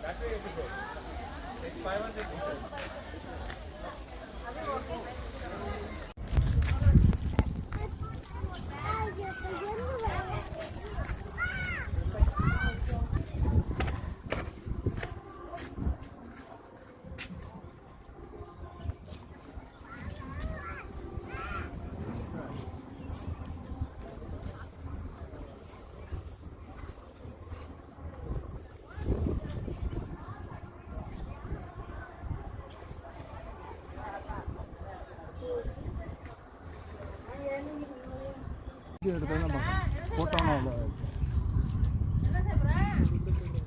Factory five hundred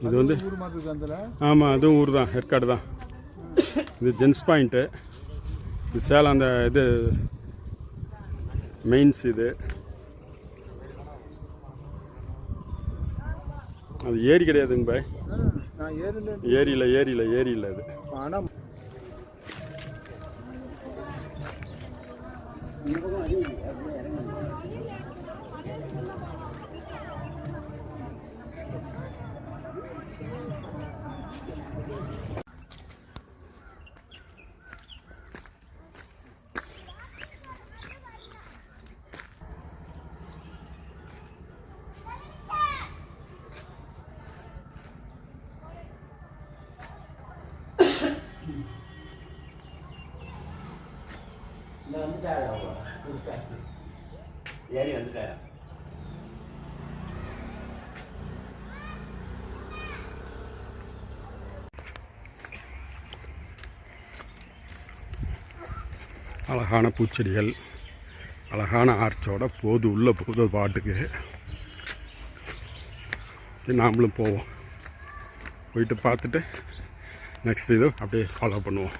இது வந்து ஊர் மாதிரி இருக்கு அதில் ஆமாம் அதுவும் ஊர் தான் ஏற்காடு தான். இது ஜென்ஸ் பாயிண்ட்டு. இது சேலம் அந்த இது மெயின்ஸ் இது. அது ஏரி கிடையாதுங்க பாய். ஏரியில் ஏரியில் ஏரியில் அது ஆனால் 나 혼자라고. 얘는 혼자야. அழகான பூச்செடிகள் அழகான ஆர்ச்சோட போது உள்ளே போகுது பாட்டுக்கு. நாமளும் போவோம். போயிட்டு பார்த்துட்டு நெக்ஸ்ட் இது அப்படியே ஃபாலோ பண்ணுவோம்.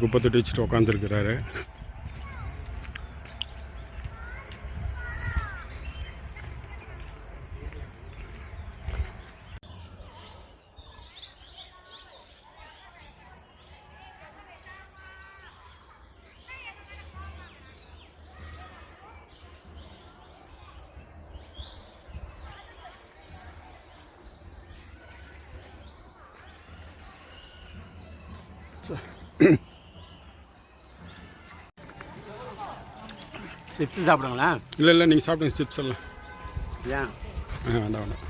குப்பை தொட்டி வச்சுட்டு உட்காந்துருக்கிறாரு சிப்ஸ் சாப்பிடுங்களா இல்லை இல்லை நீங்கள் சாப்பிடுங்க சிப்ஸ் எல்லாம். ஏன் ஆ வேண்டாம் வேண்டாம்.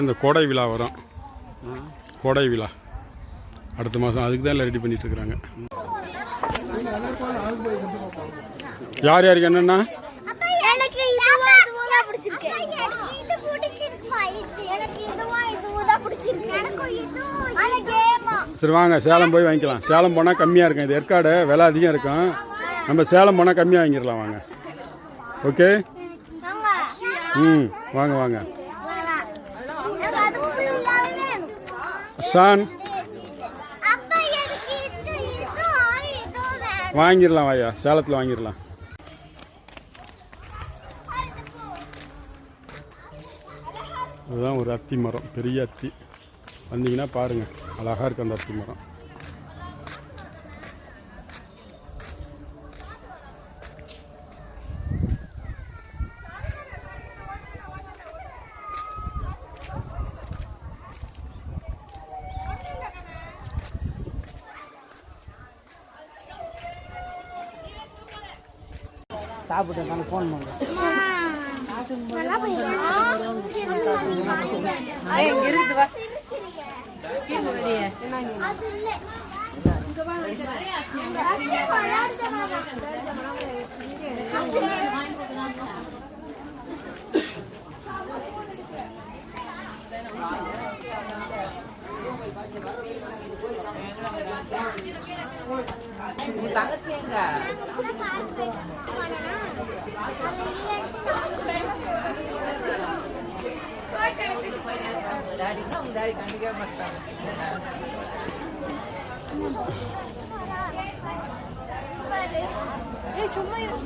இந்த கோடை விழா வரும். கோடை விழா. அடுத்த மாதம் அதுக்கு தான் எல்லாம் ரெடி பண்ணிட்டு இருக்கிறாங்க யார் யாருக்கு என்னென்னா எனக்கு இதுவா இதுவா பிடிச்சிருக்கு இது பிடிச்சிருப்பா இது எனக்கு இதுவா இதுவா பிடிச்சிருக்கு எனக்கு இது அந்த கேமா சரி வாங்க சேலம் போய் வாங்கிக்கலாம். சேலம் போனால் கம்மியாக இருக்கும். இது ஏற்காடு விலை அதிகம் இருக்கும். நம்ம சேலம் போனால் கம்மியாக வாங்கிடலாம் வாங்க. ஓகே? ம் வாங்க வாங்க. ஷான்? அப்பா எனக்கு இது இது இது வேணும். வாங்கிடலாம் வாயா சேலத்தில் வாங்கிடலாம். இதுதான் ஒரு அத்தி மரம் பெரிய அத்தி. வந்தீங்கன்னா பாருங்கள் அழகாக இருக்கு அந்த அத்தி மரம். சாப்பிட்டு ஃபோன் பண்ணுறேன் தங்கச்சி எங்க டாடினா உங்க டாடி கண்டிக்க மாட்டாங்க. ஏய் சும்மா இரு.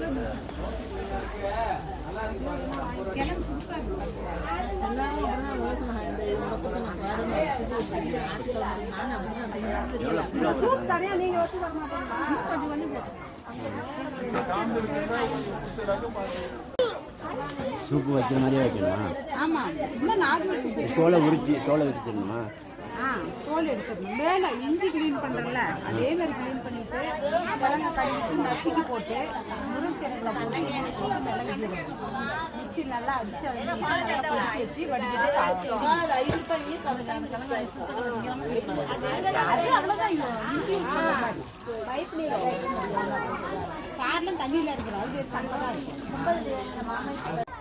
சூப்பு வைக்கிற மாதிரியே வைக்கணுமா ஆமாம் சும்மா நார்மல் சூப் தோலை உரிச்சு தோலை உரிச்சிடணுமா தோல் எடுத்துடணும் மேலே இஞ்சி க்ளீன் பண்ணுறல அதே மாதிரி க்ளீன் பண்ணிவிட்டு கிழங்க கழுவிட்டு நசுக்கி போட்டு முருங்கீரத்தில் போட்டு மிளகு மிக்சி நல்லா அடிச்சு அதை வச்சு வடிக்கிட்டு சாப்பிடணும் அவ்வளோதான் இஞ்சி சாரெலாம் தண்ணியில் இருக்கிறோம் அது சண்டை தான் இருக்கும்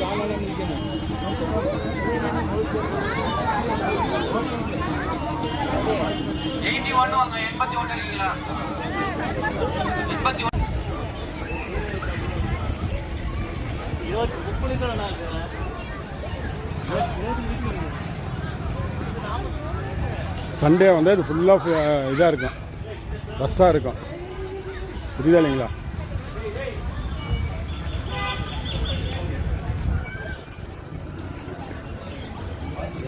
காலால நிற்கணும் எயிட்டி ஒன்று வாங்க எண்பத்தி ஒன்று இருக்கீங்களா? எண்பத்தி ஒன்று சண்டே வந்து அது ஃபுல்லாக இதாக இருக்கும். ரஷ்ஷாக இருக்கும். புரியுதா இல்லைங்களா?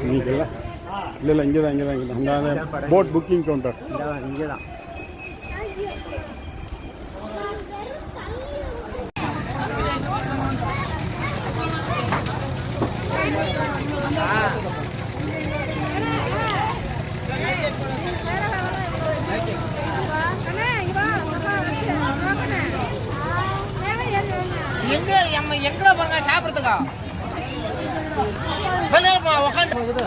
இன்னைக்கு இல்லை இல்லை இங்கே தான் இங்கே தான் இங்கே தான் போட் புக்கிங் கவுண்டர் இங்கே தான் எங்க நம்ம எங்கடா பாருங்க சாப்பிடுறதுக்கா? வெளியே உட்காந்து மேலே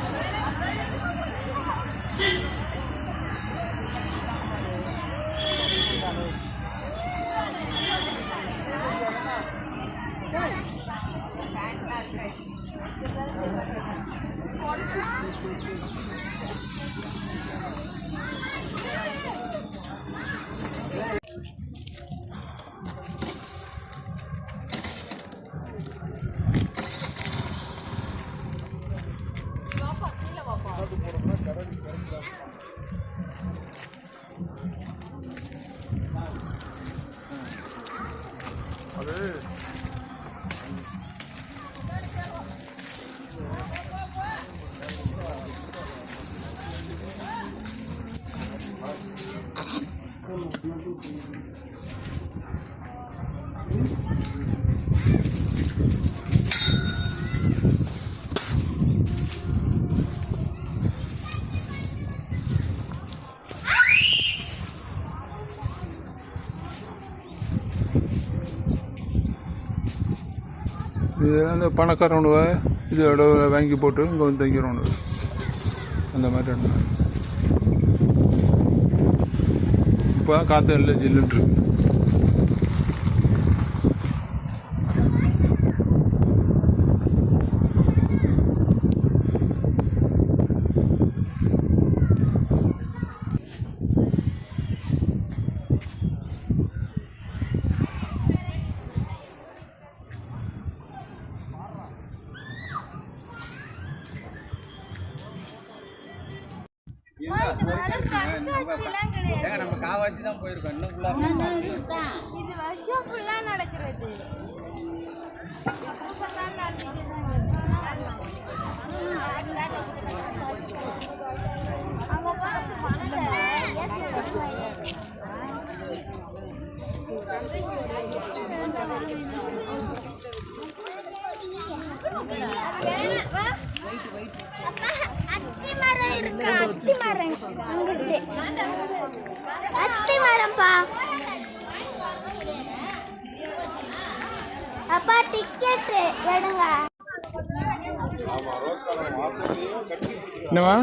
இது அந்த பணக்காரவனுவ இது இடத்துல வாங்கி போட்டு இங்கே வந்து தங்கிறவனு அந்த மாதிரி இப்போ காற்று இல்லை ஜில்லுன்ட்ருக்கு ஏங்க நம்ம காவாசி தான் போயிருக்கோம் இன்னும் ஃபுல்லாக இது வருஷம் நடக்கிறது பார்த்து மனதை ஏசி அத்தி மரம் இருக்கு அத்தி மரம் அங்கிட்டு அத்தி மரம்ப்பா அப்பா டிக்கெட் எடுங்க என்னவா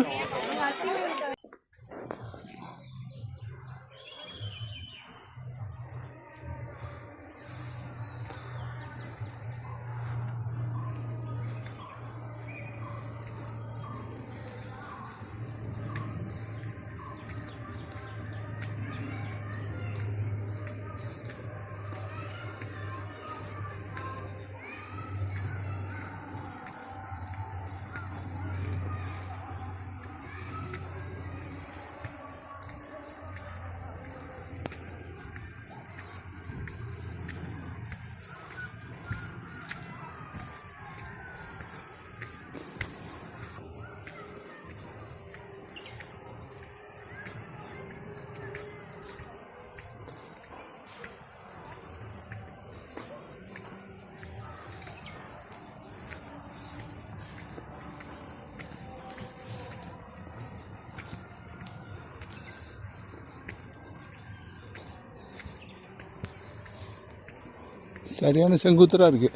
சரியான செங்குத்தராக இருக்கு.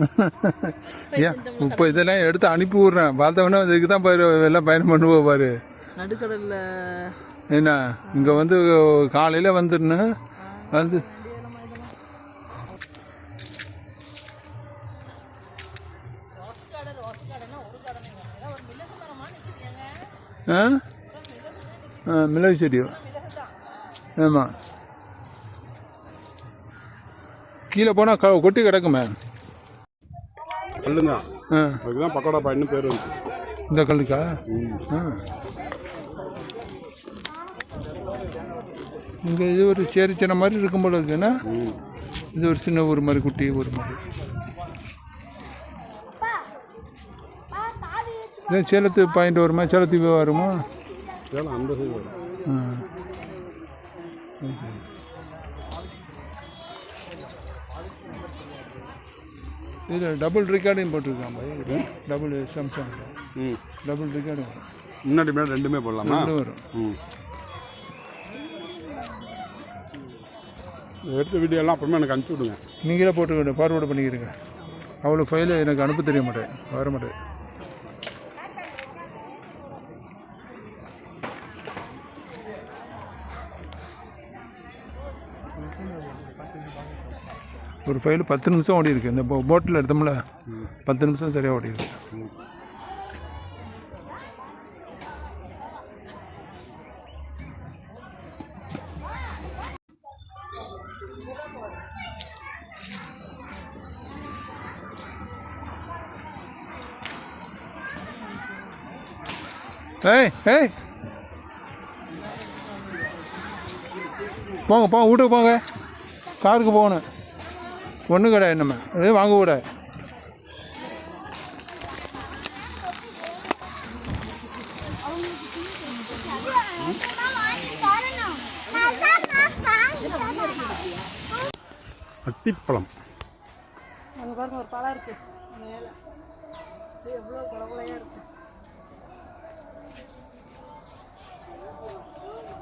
ஏன் இப்போ இதெல்லாம் எடுத்து அனுப்பி விட்றேன். பார்த்தவொன்னே இதுக்கு தான் பாரு எல்லாம் பயணம் பண்ணுவோம் பாரு. நடுக்கடல்ல. என்ன இங்கே வந்து காலையில் வந்துடணும் வந்து ஆ? மிளகு செடி ஆமாம் கீழே போனால் க கொட்டி கிடக்குமே. கல்லுங்க. ஆ. அதுக்கு தான் பக்கோடா பாயின்னு பேர் வந்து இந்த கல்லுக்கா? ஆ. இங்கே இது ஒரு சேரி சின்ன மாதிரி இருக்கும் போல இருக்குன்னா இது ஒரு சின்ன ஒரு மாதிரி குட்டி ஒரு மாதிரி. சாவி வச்சு இதே சேலத்து பாயிண்ட் வருமா? சேலத்து வருமா அந்த சைடு வரும். இதில் டபுள் ரெக்கார்டிங் போட்டிருக்கான் பாய் டபுள் சாம்சங் ம். டபுள் ரெக்கார்டிங் முன்னாடி மேலே ரெண்டுமே போடலாமா? ரெண்டு வரும். ம். எடுத்த வீடியோ எல்லாம் அப்புறமா எனக்கு அனுப்பிச்சி விடுங்க. நீங்களே போட்டுக்கிட்டு ஃபார்வேர்டு பண்ணிக்கிறீங்க அவ்வளோ ஃபைலு எனக்கு அனுப்ப தெரிய மாட்டேன் வர மாட்டேன் ஒரு ஃபைல் பத்து நிமிஷம் ஓடி இருக்குது இந்த போட்டில் எடுத்தோம்ல பத்து நிமிஷம் சரியாக ஓடி இருக்கு ஏய் ஏய். போங்க போங்க வீட்டுக்கு போங்க. காருக்கு போகணும். ஒன்றும் கிடையாது நம்ம இதே வாங்க கூடாது அத்திப்பழம். அங்கே பாருங்க ஒரு பழம் இருக்கு. மேலே. எவ்வளோ குளகுலையாக இருக்கு.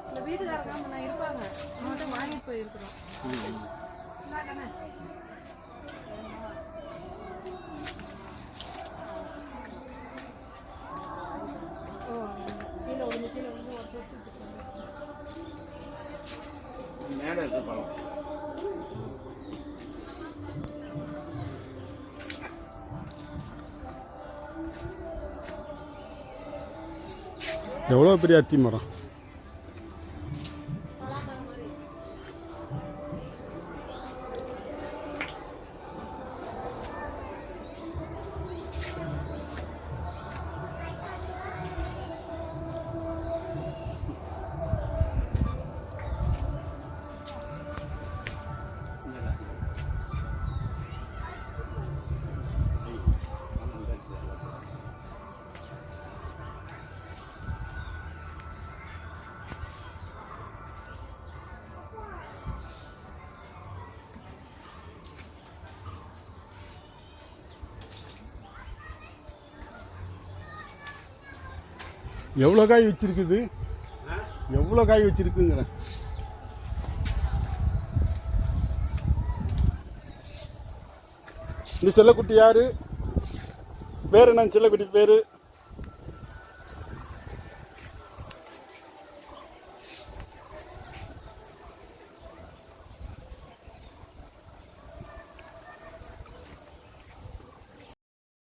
இந்த வீட்டுக்காரங்க நான் இருப்பாங்க. அவங்கள்ட்ட வாங்கிட்டு போயிருக்கிறோம். தான் இருக்குது பழம் எவ்வளோ பெரிய அத்தி மரம்? எவ்வளோ காய் வச்சுருக்குது? எவ்வளோ காய் வச்சிருக்குங்கிறேன் இந்த செல்லக்குட்டி யார்? பேர் என்ன? செல்லக்குட்டி பேர்?